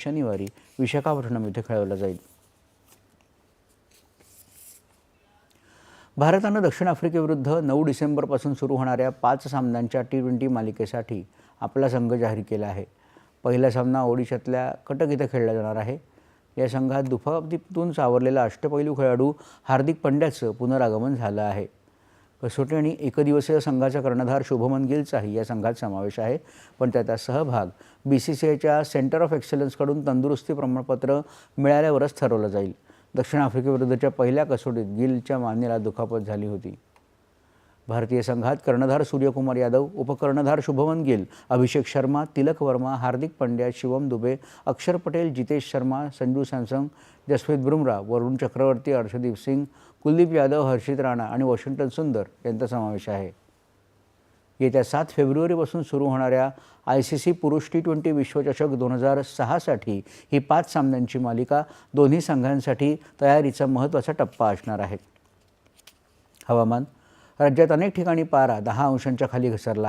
शनिवारी विशाखापट्टणम इथे खेळवला जाईल. भारतानं दक्षिण आफ्रिकेविरुद्ध नऊ डिसेंबरपासून सुरू होणाऱ्या पाच सामन्यांच्या टी ट्वेंटी मालिकेसाठी आपला संघ जाहीर केला आहे. पहिला सामना ओडिशातल्या कटक इथं खेळला जाणार आहे. या संघात दुखापतीतून सावरलेला अष्टपैलू खेळाडू हार्दिक पंड्याचं पुनरागमन झालं आहे. कसोटी आणि एकदिवसीय संघाचा कर्णधार शुभमन गिलचाही या संघात समावेश आहे. पण त्याचा सहभाग बी सी सी आयच्या सेंटर ऑफ एक्सलन्सकडून तंदुरुस्ती प्रमाणपत्र मिळाल्यावरच ठरवलं जाईल. दक्षिण आफ्रिकेविरुद्धच्या पहिल्या कसोटीत गिलच्या मानेला दुखापत झाली होती. भारतीय संघात कर्णधार सूर्यकुमार यादव उपकर्णधार शुभमन गिल अभिषेक शर्मा तिलक वर्मा हार्दिक पंड्या शिवम दुबे अक्षर पटेल जितेश शर्मा संजू सॅमसंग जसप्रीत बुमरा वरुण चक्रवर्ती अर्षदीप सिंग कुलदीप यादव हर्षित राणा आणि वॉशिंग्टन सुंदर यांचा समावेश आहे. येत्या सात फेब्रुवारीपासून सुरू होणाऱ्या आय सी सी पुरुष टी ट्वेंटी विश्वचषक दोन हजार सहासाठी ही पाच सामन्यांची मालिका दोन्ही संघांसाठी तयारीचा महत्त्वाचा टप्पा असणार आहे. हवामान राज्यात अनेक ठिकाणी पारा दहा अंशांच्या खाली घसरला आहे.